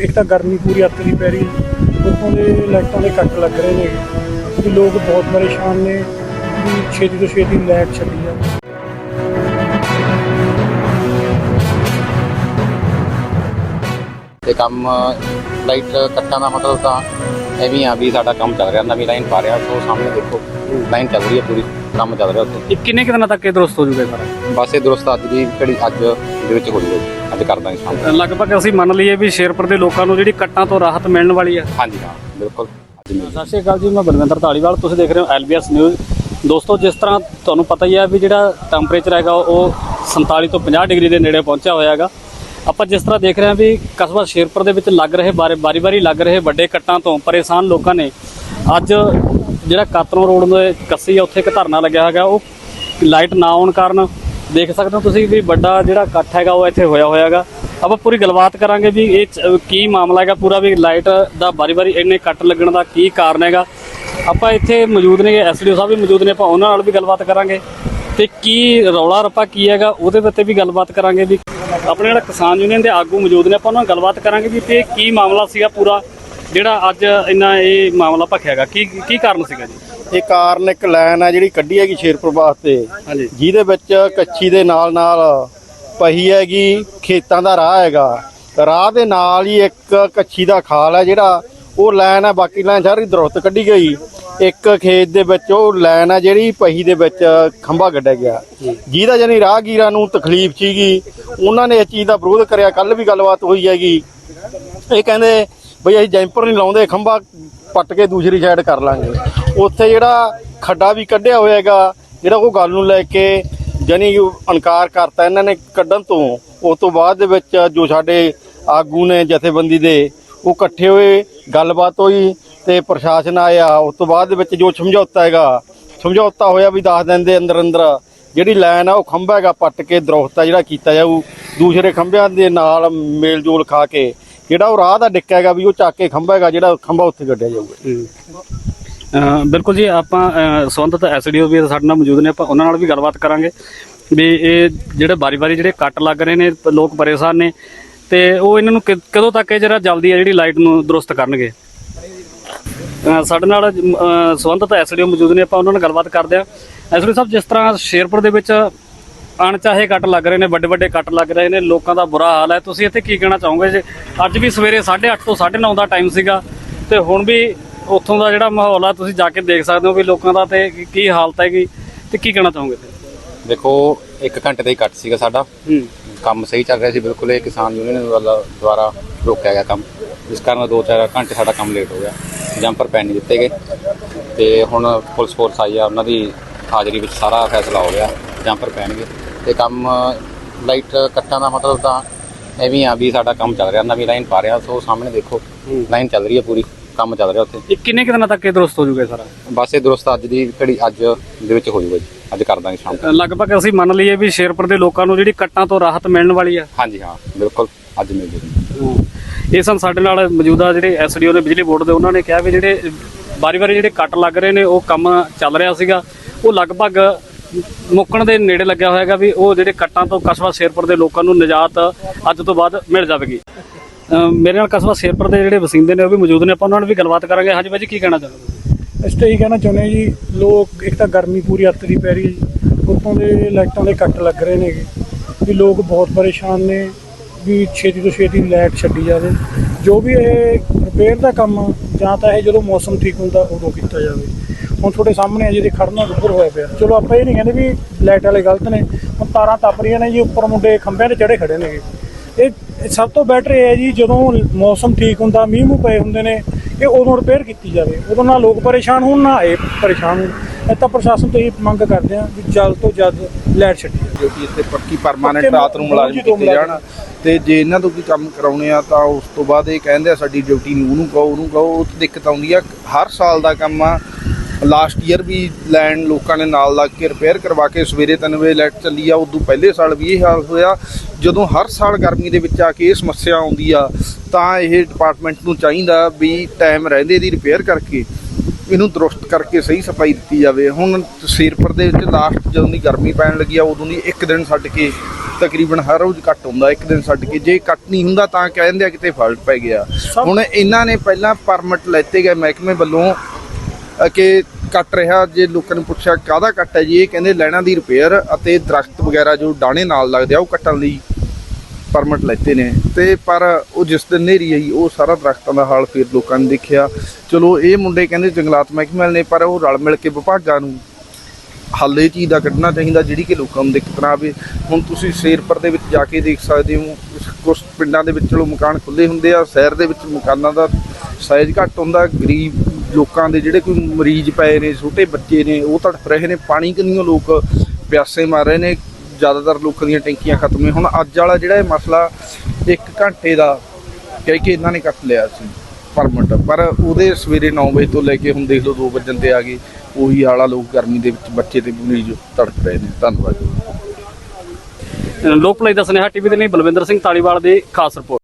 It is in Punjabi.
ਇੱਕ ਤਾਂ ਗਰਮੀ ਪੂਰੀ ਅੱਤ ਦੀ ਪੈ ਰਹੀ ਹੈ। ਉੱਤੋਂ ਦੇ ਲਾਈਟਾਂ ਦੇ ਕੱਟ ਲੱਗ ਰਹੇ ਨੇ। ਵੀ ਲੋਕ ਬਹੁਤ ਪਰੇਸ਼ਾਨ ਨੇ ਵੀ ਛੇਤੀ ਤੋਂ ਛੇਤੀ ਲਾਈਟ ਛੱਡੀ ਜਾਵੇ। ਤੇ ਕੰਮ, ਲਾਈਟ ਕੱਟਾਂ ਦਾ ਮਤਲਬ ਤਾਂ ਐਵੇਂ ਆ ਵੀ ਸਾਡਾ ਕੰਮ ਚੱਲ ਰਿਹਾ, ਨਵੀਂ ਲਾਈਨ ਪਾ ਰਿਹਾ, ਸੋ ਸਾਹਮਣੇ ਦੇਖੋ, ਲਾਈਨ ਚੱਲ ਰਹੀ ਹੈ ਪੂਰੀ। ਕੰਮ ਚੱਲ ਰਿਹਾ ਉੱਥੇ। ਇਹ ਕਿੰਨੇ ਕੁ ਦਿਨਾਂ ਤੱਕ ਇਹ ਦਰੁਸਤ ਹੋ ਜੂਗਾ ਸਾਰਾ? ਬਸ ਇਹ ਦਰੁਸਤ ਅੱਜ ਦੀ ਘੜੀ ਅੱਜ ਦੇ ਵਿੱਚ ਹੋ ਜੂਗਾ। ਅੱਜ ਕਰ ਦਾਂਗੇ ਸ਼ਾਮ ਨੂੰ। ਲਗਭਗ ਅਸੀਂ ਮੰਨ ਲਈਏ ਵੀ ਸ਼ੇਰਪੁਰ ਦੇ ਲੋਕਾਂ ਨੂੰ ਜਿਹੜੀ ਕੱਟਾਂ ਤੋਂ ਰਾਹਤ ਮਿਲਣ ਵਾਲੀ ਆ। ਹਾਂਜੀ ਹਾਂ ਬਿਲਕੁਲ। ਅੱਜ ਮਿਲ ਸਤਿ ਸ਼੍ਰੀ ਅਕਾਲ ਜੀ ਮੈਂ ਬਲਵਿੰਦਰ ਧਾਲੀਵਾਲ। ਤੁਸੀਂ ਦੇਖ ਰਹੇ ਹੋ ਐਲਬੀਐਸ ਨਿਊਜ਼। ਦੋਸਤੋ ਜਿਸ ਤਰ੍ਹਾਂ ਤੁਹਾਨੂੰ ਪਤਾ ਹੀ ਹੈ ਵੀ ਜਿਹੜਾ ਟੈਂਪਰੇਚਰ ਹੈਗਾ ਉਹ 47 ਤੋਂ 50 ਡਿਗਰੀ ਦੇ ਨੇੜੇ ਪਹੁੰਚਿਆ ਹੋਇਆ ਹੈਗਾ। ਆਪਾਂ ਜਿਸ ਤਰ੍ਹਾਂ ਦੇਖ ਰਹੇ ਹਾਂ ਵੀ ਕਸਬਾ ਸ਼ੇਰਪੁਰ ਦੇ ਵਿੱਚ ਲੱਗ ਰਹੇ ਬਾਰੇ ਬਾਰੀ-ਬਾਰੀ ਲੱਗ ਰਹੇ ਵੱਡੇ ਕੱਟਾਂ ਤੋਂ ਪਰੇਸ਼ਾਨ ਲੋਕਾਂ ਨੇ ਅੱਜ ਜਿਹੜਾ ਕਾਤਰੋਂ ਰੋਡ ਦੇ ਕੱਸੀ ਆ, ਉੱਥੇ ਇੱਕ ਧਰਨਾ ਲੱਗਿਆ ਹੈਗਾ, ਉਹ ਲਾਈਟ ਨਾ ਆਉਣ ਕਾਰਨ ਦੇਖ ਸਕਦੇ ਹੋ ਤੁਸੀਂ ਵੀ ਵੱਡਾ ਜਿਹੜਾ ਇਕੱਠ ਹੈਗਾ, ਉਹ ਇੱਥੇ ਹੋਇਆ ਹੋਇਆ ਹੈਗਾ। ਆਪਾਂ ਪੂਰੀ ਗੱਲਬਾਤ ਕਰਾਂਗੇ ਵੀ ਇਹ 'ਚ ਕੀ ਮਾਮਲਾ ਹੈਗਾ ਪੂਰਾ, ਵੀ ਲਾਈਟ ਦਾ ਬਾਰੀ-ਬਾਰੀ ਇੰਨੇ ਕੱਟ ਲੱਗਣ ਦਾ ਕੀ ਕਾਰਨ ਹੈਗਾ। ਆਪਾਂ ਇੱਥੇ ਮੌਜੂਦ ਨੇ ਐਸਡੀਓ ਸਾਹਿਬ ਵੀ ਮੌਜੂਦ ਨੇ, ਆਪਾਂ ਉਹਨਾਂ ਨਾਲ ਵੀ ਗੱਲਬਾਤ ਕਰਾਂਗੇ। ਤੇ ਕੀ ਰੌਲਾ ਰੱਪਾ ਕੀ ਹੈਗਾ, ਉਹਦੇ ਉੱਤੇ ਵੀ ਗੱਲਬਾਤ ਕਰਾਂਗੇ ਵੀ। ਆਪਣੇ ਜਿਹੜਾ ਕਿਸਾਨ ਯੂਨੀਅਨ ਦੇ ਆਗੂ ਮੌਜੂਦ ਨੇ, ਆਪਾਂ ਉਹਨਾਂ ਨਾਲ ਗੱਲਬਾਤ ਕਰਾਂਗੇ ਵੀ ਤੇ ਕੀ ਮਾਮਲਾ ਸੀਗਾ ਪੂਰਾ। ਜਿਹੜਾ ਅੱਜ ਇੰਨਾ ਇਹ ਮਾਮਲਾ ਭਖਿਆ ਹੈਗਾ ਕੀ ਕੀ ਕਾਰਨ ਸੀਗਾ ਜੀ? ਇਹ ਕਾਰਨ ਇੱਕ ਲਾਈਨ ਆ ਜਿਹੜੀ ਕੱਢੀ ਹੈਗੀ ਸ਼ੇਰਪੁਰ ਵਾਸਤੇ। ਜਿਹਦੇ ਵਿੱਚ ਕੱਚੀ ਦੇ ਨਾਲ ਨਾਲ ਪਹੀ ਹੈਗੀ ਖੇਤਾਂ ਦਾ ਰਾਹ ਹੈਗਾ। ਰਾਹ ਦੇ ਨਾਲ ਹੀ ਇੱਕ ਕੱਚੀ ਦਾ ਖਾਲ ਹੈ ਜਿਹੜਾ ਉਹ ਲਾਈਨ ਹੈ ਬਾਕੀ ਲਾਈਨ ਸਾਰੀ ਦਰਖਤ ਕੱਢੀ ਗਈ। ਇੱਕ ਖੇਤ ਦੇ ਵਿੱਚ ਉਹ ਲਾਈਨ ਹੈ ਜਿਹੜੀ ਪਹੀ ਦੇ ਵਿੱਚ ਖੰਭਾ ਗੱਡਿਆ ਗਿਆ। ਜਿਹਦਾ ਜਾਨੀ ਰਾਹਗੀਰਾਂ ਨੂੰ ਤਕਲੀਫ ਸੀਗੀ। ਉਹਨਾਂ ਨੇ ਇਸ ਚੀਜ਼ ਦਾ ਵਿਰੋਧ ਕਰਿਆ। ਕੱਲ ਵੀ ਗੱਲਬਾਤ ਹੋਈ ਹੈਗੀ। ਇਹ ਕਹਿੰਦੇ ਬਈ ਅਸੀਂ ਜੈਂਪਰ ਨਹੀਂ ਲਾਉਂਦੇ, ਖੰਭਾ ਪੱਟ ਕੇ ਦੂਸਰੀ ਸਾਈਡ ਕਰ ਲਾਂਗੇ। ਉੱਥੇ ਜਿਹੜਾ ਖੱਡਾ ਵੀ ਕੱਢਿਆ ਹੋਇਆ ਹੈਗਾ ਜਿਹੜਾ ਉਹ ਗੱਲ ਨੂੰ ਲੈ ਕੇ ਜਾਨੀ ਇਨਕਾਰ ਕਰਤਾ ਇਹਨਾਂ ਨੇ ਕੱਢਣ ਤੋਂ ਉਸ ਤੋਂ ਬਾਅਦ ਦੇ ਵਿੱਚ ਜੋ ਸਾਡੇ ਆਗੂ ਨੇ ਜਥੇਬੰਦੀ ਦੇ, ਉਹ ਇਕੱਠੇ ਹੋਏ, ਗੱਲਬਾਤ ਹੋਈ ਤੇ ਪ੍ਰਸ਼ਾਸਨ ਆਇਆ। ਉਸ ਤੋਂ ਬਾਅਦ ਦੇ ਵਿੱਚ ਜੋ ਸਮਝੌਤਾ ਹੈਗਾ, ਸਮਝੌਤਾ ਹੋਇਆ ਵੀ 10 ਦਿਨ ਦੇ ਅੰਦਰ ਅੰਦਰ ਜਿਹੜੀ ਲਾਈਨ ਆ, ਉਹ ਖੰਭਾ ਹੈਗਾ ਪੱਟ ਕੇ ਦਰਖਤ ਜਿਹੜਾ ਕੀਤਾ ਜਾਊ, ਦੂਸਰੇ ਖੰਭਿਆਂ ਦੇ ਨਾਲ ਮੇਲ ਜੋਲ ਖਾ ਕੇ ਜਿਹੜਾ ਉਹ ਰਾਹ ਦਾ ਡਿੱਕਾ ਹੈਗਾ ਵੀ ਉਹ ਚੱਕ ਕੇ ਖੰਭਾ ਹੈਗਾ, ਜਿਹੜਾ ਖੰਭਾ ਉੱਥੇ ਗੱਡਿਆ ਜਾਊਗਾ। ਬਿਲਕੁਲ ਜੀ, ਆਪਾਂ, ਅਹ ਸੰਬੰਧਿਤ ਐਸਡੀਓ ਵੀ ਸਾਡੇ ਨਾਲ ਮੌਜੂਦ ਨੇ, ਆਪਾਂ ਉਹਨਾਂ ਨਾਲ ਵੀ ਗੱਲਬਾਤ ਕਰਾਂਗੇ ਵੀ ਇਹ ਜਿਹੜੇ ਬਾਰੀ-ਬਾਰੀ ਜਿਹੜੇ ਕੱਟ ਲੱਗ ਰਹੇ ਨੇ, ਲੋਕ ਪਰੇਸ਼ਾਨ ਨੇ ਤੇ ਉਹ ਇਹਨਾਂ ਨੂੰ ਕਿ- ਕਦੋਂ ਤੱਕ ਇਹ ਜਿਹੜਾ ਜਲਦੀ ਹੈ ਜਿਹੜੀ ਲਾਈਟ ਨੂੰ ਦਰੁਸਤ ਕਰਨਗੇ? ਸਾਡੇ ਨਾਲ, ਅਹ ਸੰਬੰਧਿਤ ਐਸਡੀਓ ਮੌਜੂਦ ਨੇ, ਆਪਾਂ ਉਹਨਾਂ ਨਾਲ ਗੱਲਬਾਤ ਕਰਦੇ ਆ ਐਸਡੀਓ ਸਾਹਿਬ, ਜਿਸ ਤਰ੍ਹਾਂ ਸ਼ੇਰਪੁਰ ਦੇ ਵਿੱਚ ਅਣਚਾਹੇ ਕੱਟ ਲੱਗ ਰਹੇ ਨੇ ਵੱਡੇ ਵੱਡੇ ਕੱਟ ਲੱਗ ਰਹੇ ਨੇ ਲੋਕਾਂ ਦਾ ਬੁਰਾ ਹਾਲ ਹੈ। ਤੁਸੀਂ ਇੱਥੇ ਕੀ ਕਹਿਣਾ ਚਾਹੋਗੇ ਜੇ? ਅੱਜ ਵੀ ਸਵੇਰੇ 8:30 ਤੋਂ 9:30 ਦਾ ਟਾਈਮ ਸੀਗਾ ਤੇ ਹੁਣ ਵੀ ਉੱਥੋਂ ਦਾ ਜਿਹੜਾ ਮਾਹੌਲ ਆ ਤੁਸੀਂ ਜਾ ਕੇ ਦੇਖ ਸਕਦੇ ਹੋ ਵੀ ਲੋਕਾਂ ਦਾ ਤੇ ਕੀ- ਹਾਲਤ ਹੈਗੀ ਤੇ ਕੀ ਕਹਿਣਾ ਚਾਹੋਗੇ? ਦੇਖੋ 1 ਘੰਟੇ ਦਾ ਹੀ ਕੱਟ ਸੀਗਾ ਸਾਡਾ। ਕੰਮ ਸਹੀ ਚੱਲ ਰਿਹਾ ਸੀ ਬਿਲਕੁਲ ਇਹ ਕਿਸਾਨ ਯੂਨੀਅਨ ਵੱਲੋਂ ਦੁਆਰਾ ਰੋਕਿਆ ਗਿਆ ਕੰਮ। ਜਿਸ ਕਾਰਨ 2-4 ਘੰਟੇ ਸਾਡਾ ਕੰਮ ਲੇਟ ਹੋ ਗਿਆ। ਜੰਪਰ ਪੈਨ ਨਹੀਂ ਦਿੱਤੇ ਗਏ। ਤੇ ਹੁਣ ਪੁਲਿਸ ਫੋਰਸ ਆਈ ਆ ਉਹਨਾਂ ਦੀ ਹਾਜ਼ਰੀ ਵਿੱਚ ਸਾਰਾ ਫੈਸਲਾ ਹੋ ਗਿਆ। ਜੰਪਰ ਪੈਣਗੇ। ਤੇ ਕੰਮ ਲਾਈਟ ਕੱਟਾਂ ਦਾ ਮਤਲਬ ਤਾਂ ਐਵੇਂ ਆ ਵੀ ਸਾਡਾ ਕੰਮ ਚੱਲ ਰਿਹਾ ਨਵੀਂ ਲਾਈਨ ਪਾ ਰਿਹਾ ਸੋ ਸਾਹਮਣੇ ਦੇਖੋ ਲਾਈਨ ਚੱਲ ਰਹੀ ਹੈ ਪੂਰੀ ਕੰਮ ਚੱਲ ਰਿਹਾ ਉੱਥੇ। ਇਹ ਕਿੰਨੇ ਕੁ ਦਿਨਾਂ ਤੱਕ ਇਹ ਦਰੁਸਤ ਹੋ ਜੂਗਾ ਇਹ ਸਾਰਾ? ਬਸ ਇਹ ਦਰੁਸਤ ਅੱਜ ਦੀ ਘੜੀ ਅੱਜ ਦੇ ਵਿੱਚ ਹੋ ਜੂਗਾ ਜੀ ਅੱਜ ਕਰ ਦਾਂਗੇ ਸ਼ਾਮ ਨੂੰ। ਲਗਭਗ ਅਸੀਂ ਮੰਨ ਲਈਏ ਵੀ ਸ਼ੇਰਪੁਰ ਦੇ ਲੋਕਾਂ ਨੂੰ ਜਿਹੜੀ ਕੱਟਾਂ ਤੋਂ ਰਾਹਤ ਮਿਲਣ ਵਾਲੀ ਆ। ਹਾਂਜੀ ਹਾਂ ਬਿਲਕੁਲ ਅੱਜ ਮਿਲ ਜੂਗੀ। ਇਹ ਸਨ ਸਾਡੇ ਨਾਲ ਮੌਜੂਦਾ ਜਿਹੜੇ ਐਸਡੀਓ ਨੇ ਬਿਜਲੀ ਬੋਰਡ ਦੇ ਉਹਨਾਂ ਨੇ ਕਿਹਾ ਵੀ ਜਿਹੜੇ ਬਾਰੀ-ਬਾਰੀ ਜਿਹੜੇ ਕੱਟ ਲੱਗ ਰਹੇ ਨੇ ਉਹ ਕੰਮ ਚੱਲ ਰਿਹਾ ਸੀਗਾ। ਉਹ ਲਗਭਗ ਮੁੱਕਣ ਦੇ ਨੇੜੇ ਲੱਗਿਆ ਹੋਇਆਗਾ ਵੀ ਉਹ ਜਿਹੜੇ ਕੱਟਾਂ ਤੋਂ ਕਸਬਾ ਸ਼ੇਰਪੁਰ ਦੇ ਲੋਕਾਂ ਨੂੰ ਨਿਜਾਤ ਅੱਜ ਤੋਂ ਬਾਅਦ ਮਿਲ ਜਾਵੇਗੀ। ਮੇਰੇ ਨਾਲ ਕਸਬਾ ਸ਼ੇਰਪੁਰ ਦੇ ਜਿਹੜੇ ਵਸਿੰਦੇ ਨੇ ਉਹ ਵੀ ਮੌਜੂਦ ਨੇ ਆਪਾਂ ਉਹਨਾਂ ਨਾਲ ਵੀ ਗੱਲਬਾਤ ਕਰਾਂਗੇ। ਹਾਂਜੀ ਬਾਈ ਜੀ ਕੀ ਕਹਿਣਾ ਚਾਹੁੰਦੇ ਇਸ ਤੇ ਇਹ ਕਹਿਣਾ ਚਾਹੁੰਦੇ ਹਾਂ ਜੀ ਲੋਕ ਇੱਕ ਤਾਂ ਗਰਮੀ ਪੂਰੀ ਅੱਤ ਦੀ ਪੈ ਰਹੀ ਹੈ ਜੀ। ਉੱਤੋਂ ਦੇ ਲਾਈਟਾਂ ਦੇ ਕੱਟ ਲੱਗ ਰਹੇ ਨੇਗੇ। ਵੀ ਲੋਕ ਬਹੁਤ ਪਰੇਸ਼ਾਨ ਨੇ ਵੀ ਛੇਤੀ ਤੋਂ ਛੇਤੀ ਲਾਈਟ ਛੱਡੀ ਜਾਵੇ। ਜੋ ਵੀ ਇਹ ਰਿਪੇਅਰ ਦਾ ਕੰਮ ਆ, ਜਾਂ ਤਾਂ ਇਹ ਜਦੋਂ ਮੌਸਮ ਠੀਕ ਹੁੰਦਾ ਉਦੋਂ ਕੀਤਾ ਜਾਵੇ। ਹੁਣ ਤੁਹਾਡੇ ਸਾਹਮਣੇ ਆ ਜਿਹਦੇ ਖੜਨਾ ਉੱਪਰ ਹੋਇਆ ਪਿਆ। ਚਲੋ ਆਪਾਂ ਇਹ ਨਹੀਂ ਕਹਿੰਦੇ ਵੀ ਲਾਈਟ ਵਾਲੇ ਗਲਤ ਨੇ। ਹੁਣ ਤਾਰਾਂ ਤੱਪ ਰਹੀਆਂ ਨੇ ਜੀ ਉੱਪਰ ਮੁੰਡੇ ਖੰਭਿਆਂ ਤੇ ਚੜੇ ਖੜੇ ਨੇਗੇ। ਇਹ ਸਭ ਤੋਂ ਬੈਟਰ ਇਹ ਹੈ ਜੀ ਜਦੋਂ ਮੌਸਮ ਠੀਕ ਹੁੰਦਾ ਮੀਂਹ ਮੂੰਹ ਪਏ ਹੁੰਦੇ ਨੇ ਇਹ ਉਦੋਂ ਰਿਪੇਅਰ ਕੀਤੀ ਜਾਵੇ। ਉਦੋਂ ਨਾ ਲੋਕ ਪਰੇਸ਼ਾਨ ਹੋਣ ਨਾ ਇਹ ਪਰੇਸ਼ਾਨ ਹੋਣ। ਇਹ ਤਾਂ ਪ੍ਰਸ਼ਾਸਨ ਤੋਂ ਇਹ ਮੰਗ ਕਰਦੇ ਆ ਵੀ ਜਲਦ ਤੋਂ ਜਲਦ ਲਾਈਟ ਛੱਡੀ ਜਾਵੇ। ਡਿਊਟੀ ਇੱਥੇ ਪੱਕੀ ਪਰਮਾਨੈਂਟ ਰਾਤ ਨੂੰ ਮੁਲਾਜ਼ਮ ਕੀਤੇ ਜਾਣ। ਤੇ ਜੇ ਇਹਨਾਂ ਤੋਂ ਕੋਈ ਕੰਮ ਕਰਾਉਣੇ ਆ ਤਾਂ ਉਸ ਤੋਂ ਬਾਅਦ ਇਹ ਕਹਿੰਦੇ ਆ ਸਾਡੀ ਡਿਊਟੀ ਨਹੀਂ ਉਹਨੂੰ ਕਹੋ ਉਹਨੂੰ ਕਹੋ ਉਹ ਦਿੱਕਤ ਆਉਂਦੀ ਆ। ਹਰ ਸਾਲ ਦਾ ਕੰਮ ਆ ਲਾਸਟ ਈਅਰ ਵੀ ਲੈਂਡ ਲੋਕਾਂ ਨੇ ਨਾਲ ਲੱਗ ਕੇ ਰਿਪੇਅਰ ਕਰਵਾ ਕੇ ਸਵੇਰੇ 3 ਵਜੇ ਲਾਈਟ ਚੱਲੀ ਆ ਉਦੋਂ ਪਹਿਲੇ ਸਾਲ ਵੀ ਇਹ ਹਾਲ ਹੋਇਆ। ਜਦੋਂ ਹਰ ਸਾਲ ਗਰਮੀ ਦੇ ਵਿੱਚ ਆ ਕੇ ਇਹ ਸਮੱਸਿਆ ਆਉਂਦੀ ਆ ਤਾਂ ਇਹ ਡਿਪਾਰਟਮੈਂਟ ਨੂੰ ਚਾਹੀਦਾ ਵੀ ਟਾਈਮ ਰਹਿੰਦੇ ਇਹਦੀ ਰਿਪੇਅਰ ਕਰਕੇ ਇਹਨੂੰ ਦਰੁਸਤ ਕਰਕੇ ਸਹੀ ਸਫ਼ਾਈ ਦਿੱਤੀ ਜਾਵੇ। ਹੁਣ ਸੀਰਪੁਰ ਦੇ ਵਿੱਚ ਲਾਸਟ ਜਦੋਂ ਦੀ ਗਰਮੀ ਪੈਣ ਲੱਗੀ ਆ ਉਦੋਂ ਦੀ ਇੱਕ ਦਿਨ ਛੱਡ ਕੇ ਤਕਰੀਬਨ ਹਰ ਰੋਜ਼ ਕੱਟ ਹੁੰਦਾ ਇੱਕ ਦਿਨ ਛੱਡ ਕੇ। ਜੇ ਕੱਟ ਨਹੀਂ ਹੁੰਦਾ ਤਾਂ ਕਹਿੰਦੇ ਆ ਕਿਤੇ ਫਾਲਟ ਪੈ ਗਿਆ। ਹੁਣ ਇਹਨਾਂ ਨੇ ਪਹਿਲਾਂ ਪਰਮਿਟ ਲੈਤੇ ਗਏ ਮਹਿਕਮੇ ਵੱਲੋਂ ਕਿ ਕੱਟ ਰਿਹਾ ਜੇ ਲੋਕਾਂ ਨੂੰ ਪੁੱਛਿਆ ਕਾਹਦਾ ਕੱਟ ਹੈ ਜੀ, ਇਹ ਕਹਿੰਦੇ ਲੈਣਾ ਦੀ ਰਿਪੇਅਰ ਅਤੇ ਦਰਖਤ ਵਗੈਰਾ ਜੋ ਡਾਣੇ ਨਾਲ ਲੱਗਦੇ ਆ, ਉਹ ਕੱਟਣ ਲਈ ਪਰਮਿਟ ਲੈਤੇ ਨੇ। ਤੇ ਪਰ ਉਹ ਜਿਸ ਦਿਨ ਨੇਰੀ ਆਈ, ਉਹ ਸਾਰਾ ਦਰਖਤਾਂ ਦਾ ਹਾਲ ਫਿਰ ਲੋਕਾਂ ਨੇ ਦੇਖਿਆ। ਚਲੋ, ਇਹ ਮੁੰਡੇ ਕਹਿੰਦੇ ਜੰਗਲਾਤ ਮਹਿਕਮੇ ਨੇ, ਪਰ ਉਹ ਰਲ ਮਿਲ ਕੇ ਵਿਭਾਗਾਂ ਨੂੰ ਹੱਲ ਇਹ ਚੀਜ਼ ਦਾ ਕੱਢਣਾ ਚਾਹੀਦਾ, ਜਿਹੜੀ ਕਿ ਲੋਕਾਂ ਨੂੰ ਦਿੱਕਤ ਨਾ ਆਵੇ। ਹੁਣ ਤੁਸੀਂ ਸ਼ੇਰਪੁਰ ਦੇ ਵਿੱਚ ਜਾ ਕੇ ਦੇਖ ਸਕਦੇ ਹੋ ਕੁਝ ਪਿੰਡਾਂ ਦੇ ਵਿੱਚ ਚਲੋ ਮਕਾਨ ਖੁੱਲੇ ਹੁੰਦੇ ਆ, ਸ਼ਹਿਰ ਦੇ ਵਿੱਚ ਮਕਾਨਾਂ ਦਾ ਸਾਈਜ਼ ਘੱਟ ਹੁੰਦਾ, ਗਰੀਬ ਲੋਕਾਂ ਦੇ ਜਿਹੜੇ ਕੋਈ ਮਰੀਜ਼ ਪਏ ਨੇ, ਛੋਟੇ ਬੱਚੇ ਨੇ, ਉਹ ਤੜਫ ਰਹੇ ਨੇ, ਪਾਣੀ ਕਿੰਨੀਆਂ ਲੋਕ ਪਿਆਸੇ ਮਾਰ ਰਹੇ ਨੇ, ਜ਼ਿਆਦਾਤਰ ਲੋਕਾਂ ਦੀਆਂ ਟੈਂਕੀਆਂ ਖਤਮ ਨੇ। ਹੁਣ ਅੱਜ ਵਾਲਾ ਜਿਹੜਾ ਇਹ ਮਸਲਾ 1 ਘੰਟੇ ਦਾ ਕਹਿ ਕੇ ਇਹਨਾਂ ਨੇ ਕੱਟ ਲਿਆ ਸੀ, ਪਰਮਿਟ। ਪਰ ਉਹਦੇ ਸਵੇਰੇ 9 ਵਜੇ ਤੋਂ ਲੈ ਕੇ ਹੁਣ ਦੇਖ ਲਓ 2 ਵਜੇ ਤੇ ਆ ਗਏ, ਉਹੀ ਆਲਾ ਲੋਕ ਗਰਮੀ ਦੇ ਵਿੱਚ ਬੱਚੇ ਤੇ ਮਰੀਜ਼ ਤੜਫ ਰਹੇ ਨੇ। ਧੰਨਵਾਦ। ਲੋਕ ਭਲਾਈ ਦਾ ਸੁਨੇਹਾ ਟੀਵੀ ਦੇ ਲਈ ਬਲਵਿੰਦਰ ਸਿੰਘ ਤਾਲੀਵਾਲ ਦੀ ਖਾਸ ਰਿਪੋਰਟ।